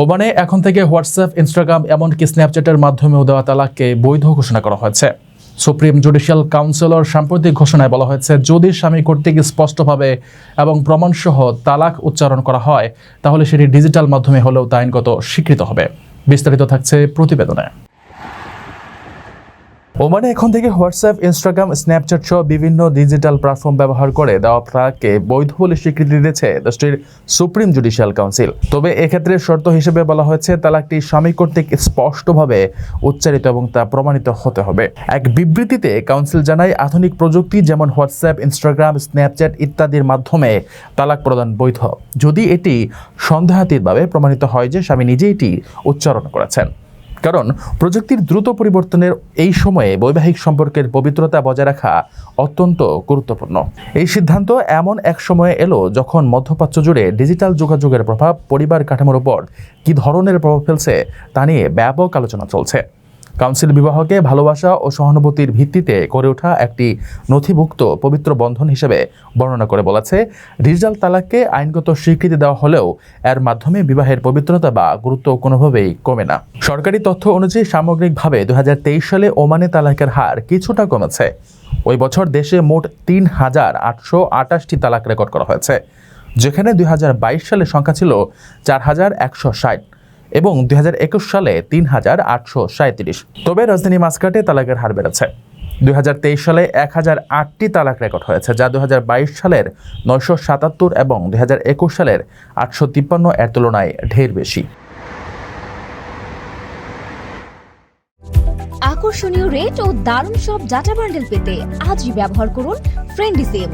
ওমানে এখন থেকে হোয়াটসঅ্যাপ, ইনস্টাগ্রাম, এমনকি স্ন্যাপচ্যাটের মাধ্যমেও দেওয়া তালাককে বৈধ ঘোষণা করা হয়েছে। সুপ্রিম জুডিশিয়াল কাউন্সিলর সাম্প্রতিক ঘোষণায় বলা হয়েছে, যদি স্বামী কর্তৃক স্পষ্টভাবে এবং প্রমাণসহ তালাক উচ্চারণ করা হয়, তাহলে সেটি ডিজিটাল মাধ্যমে হলেও তা আইনগত স্বীকৃত হবে। বিস্তারিত থাকছে প্রতিবেদনে। ওমানে এখন থেকে হোয়াটসঅ্যাপ, ইনস্টাগ্রাম, স্ন্যাপচ্যাট সহ বিভিন্ন ডিজিটাল প্ল্যাটফর্ম ব্যবহার করে দেওয়া তালাককে বৈধ বলে স্বীকৃতি দিয়েছে দেশটির সুপ্রিম জুডিশিয়াল কাউন্সিল। তবে এক্ষেত্রে শর্ত হিসেবে বলা হয়েছে, তালাকটি স্বামী কর্তৃক স্পষ্টভাবে উচ্চারিত এবং তা প্রমাণিত হতে হবে। এক বিবৃতিতে কাউন্সিল জানায়, আধুনিক প্রযুক্তি যেমন হোয়াটসঅ্যাপ, ইনস্টাগ্রাম, স্ন্যাপচ্যাট ইত্যাদির মাধ্যমে তালাক প্রদান বৈধ। যদি এটি সন্দেহাতীতভাবে প্রমাণিত হয় যে স্বামী নিজেই এটি উচ্চারণ করেছেন। কারণ প্রযুক্তির দ্রুত পরিবর্তনের এই সময়ে বৈবাহিক সম্পর্কের পবিত্রতা বজায় রাখা অত্যন্ত গুরুত্বপূর্ণ। এই সিদ্ধান্ত এমন এক সময়ে এলো যখন মধ্যপ্রাচ্য জুড়ে ডিজিটাল যোগাযোগের প্রভাব পরিবার কাঠামোর উপর কী ধরনের প্রভাব ফেলছে তা নিয়ে ব্যাপক আলোচনা চলছে। কাউন্সিল বিবাহকে ভালোবাসা ও সহানুভূতির ভিত্তিতে গড়ে ওঠা একটি নথিভুক্ত পবিত্র বন্ধন হিসেবে বর্ণনা করে বলেছে ডিজিটাল তালাককে আইনগত স্বীকৃতি দেওয়া হলেও এর মাধ্যমে বিবাহের পবিত্রতা বা গুরুত্ব কোনোভাবেই কমে না। সরকারি তথ্য অনুযায়ী সামগ্রিকভাবে দুই হাজার তেইশ সালে ওমানে তালাকের হার কিছুটা কমেছে। ওই বছর দেশে মোট তিন হাজার আটশো আটাশটি তালাক রেকর্ড করা হয়েছে, যেখানে দু হাজার বাইশ সালে সংখ্যা ছিল চার হাজার একশো ষাট। এবং দু হাজার একুশ সালে তিন হাজার আটশো সাঁত্রিশ তবে রাজধানী মাসকাটে তালাকের হার বেড়েছে। দু হাজার তেইশ সালে এক হাজার আটটি তালাক রেকর্ড হয়েছে, যা দুই সালের নয়শো সাতাত্তর এবং দু হাজার একুশ সালের আটশো তিপ্পান্ন এর তুলনায় ঢের বেশি। আকর্ষণীয় রেট ও দারুণ সব ডাটা বান্ডেল পেতে আজই ব্যবহার করুন ফ্রেন্ডি সিম